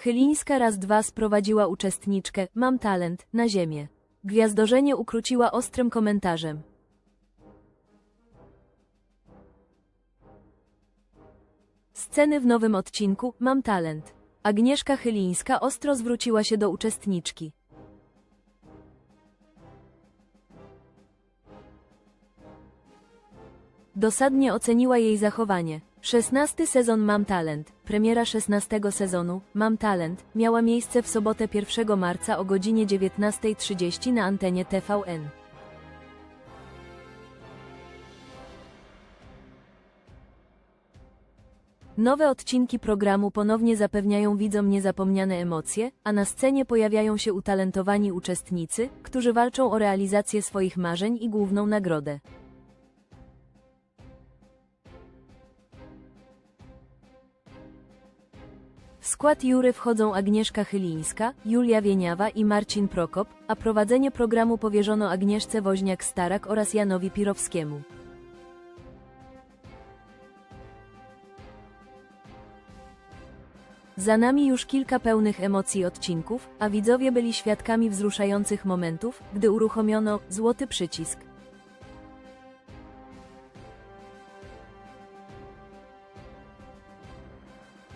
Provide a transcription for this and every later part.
Chylińska raz dwa sprowadziła uczestniczkę Mam talent na ziemię. Gwiazdorzenie ukróciła ostrym komentarzem. Sceny w nowym odcinku Mam talent. Agnieszka Chylińska ostro zwróciła się do uczestniczki. Dosadnie oceniła jej zachowanie. 16 sezon Mam Talent. Premiera 16 sezonu Mam Talent miała miejsce w sobotę 1 marca o godzinie 19.30 na antenie TVN. Nowe odcinki programu ponownie zapewniają widzom niezapomniane emocje, a na scenie pojawiają się utalentowani uczestnicy, którzy walczą o realizację swoich marzeń i główną nagrodę. W skład jury wchodzą Agnieszka Chylińska, Julia Wieniawa i Marcin Prokop, a prowadzenie programu powierzono Agnieszce Woźniak-Starak oraz Janowi Pirowskiemu. Za nami już kilka pełnych emocji odcinków, a widzowie byli świadkami wzruszających momentów, gdy uruchomiono złoty przycisk.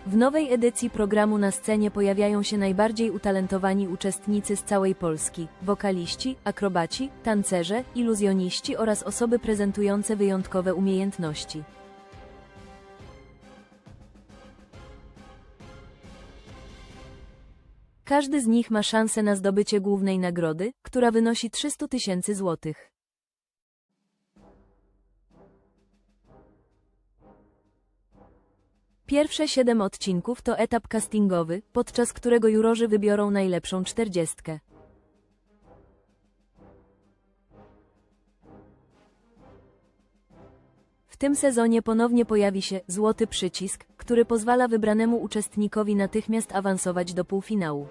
W nowej edycji programu na scenie pojawiają się najbardziej utalentowani uczestnicy z całej Polski, wokaliści, akrobaci, tancerze, iluzjoniści oraz osoby prezentujące wyjątkowe umiejętności. Każdy z nich ma szansę na zdobycie głównej nagrody, która wynosi 300 tysięcy złotych. Pierwsze siedem odcinków to etap castingowy, podczas którego jurorzy wybiorą najlepszą czterdziestkę. W tym sezonie ponownie pojawi się złoty przycisk, który pozwala wybranemu uczestnikowi natychmiast awansować do półfinału.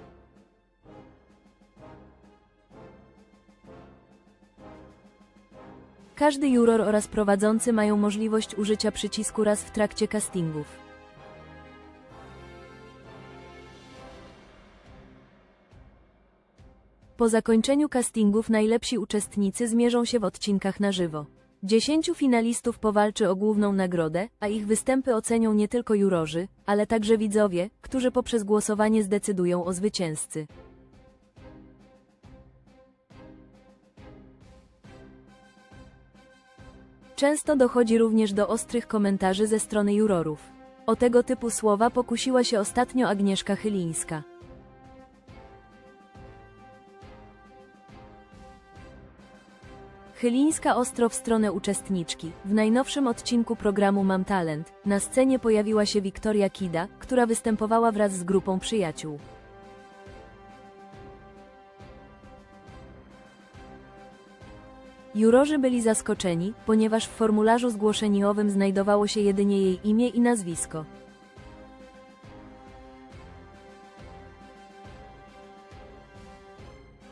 Każdy juror oraz prowadzący mają możliwość użycia przycisku raz w trakcie castingów. Po zakończeniu castingów najlepsi uczestnicy zmierzą się w odcinkach na żywo. Dziesięciu finalistów powalczy o główną nagrodę, a ich występy ocenią nie tylko jurorzy, ale także widzowie, którzy poprzez głosowanie zdecydują o zwycięzcy. Często dochodzi również do ostrych komentarzy ze strony jurorów. O tego typu słowa pokusiła się ostatnio Agnieszka Chylińska. Chylińska ostro w stronę uczestniczki. W najnowszym odcinku programu Mam Talent na scenie pojawiła się Wiktoria Kida, która występowała wraz z grupą przyjaciół. Jurorzy byli zaskoczeni, ponieważ w formularzu zgłoszeniowym znajdowało się jedynie jej imię i nazwisko.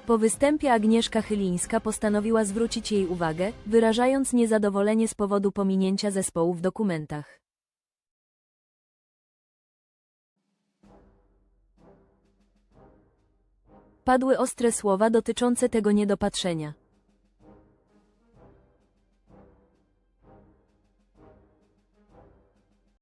Po występie Agnieszka Chylińska postanowiła zwrócić jej uwagę, wyrażając niezadowolenie z powodu pominięcia zespołu w dokumentach. Padły ostre słowa dotyczące tego niedopatrzenia.